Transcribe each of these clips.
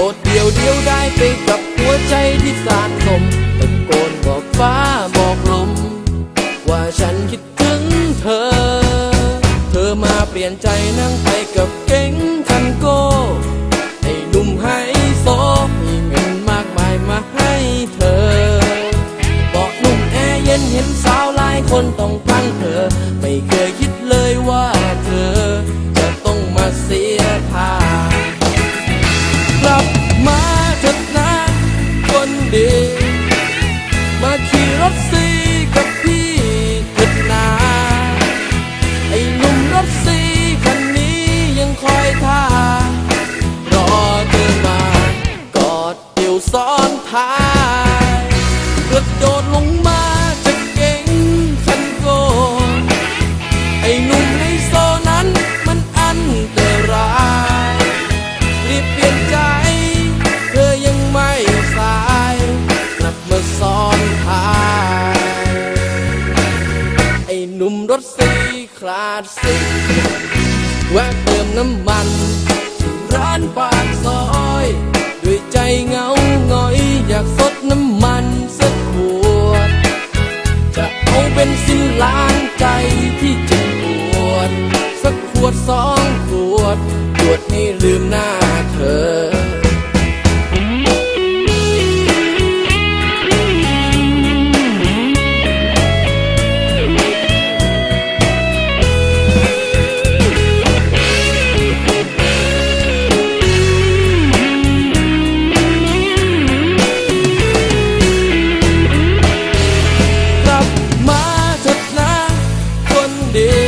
โดดเดียวเดียวได้ไปกับหัวใจที่สานสมตะโกนบอกฟ้าบอกลม ว่าฉันคิดถึงเธอ เธอมาเปลี่ยนใจนั่งไปกับเก๋งคันโก้ให้หนุ่มไฮโซมีเงินมากมายมาให้เธอ บอกหนุ่มแอเย็นเห็นสาวหลายคนต้องพังเธอ ไม่เคยคิดเลยว่าเธอ จะต้องมาเสีย คลาดสิแวะเติมน้ำมัน ร้านปากซอย ด้วยใจเงาหงอย อยากสดน้ำมันสักขวด จะเอาเป็นสิ้นล้างใจที่เจ็บปวด สักขวดสองขวด ขวดนี้ลืมหน้า ค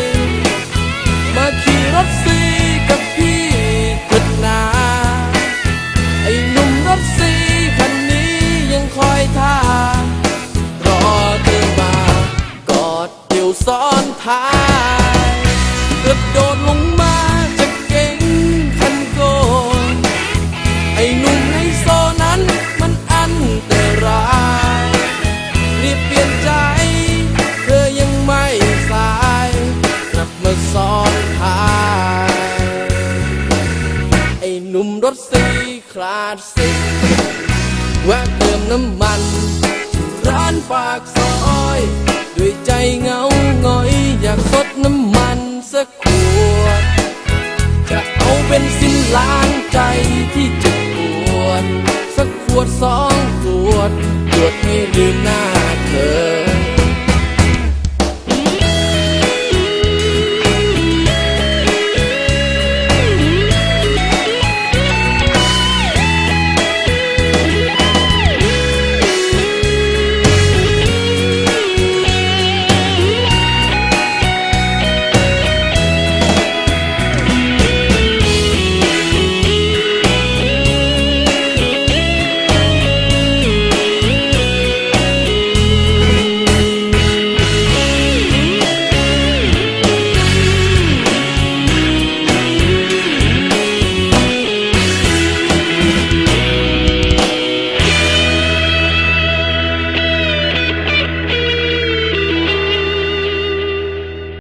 หนุ่มรถสีคลาดสิแวะเติมน้ำมัน ร้านปากซอย ด้วยใจเงาหงอย อยากสดน้ำมันสักขวด จะเอาเป็นสิ้นล้างใจที่เจ็บปวด สักขวดสองขวด ขวดให้ลืมหน้า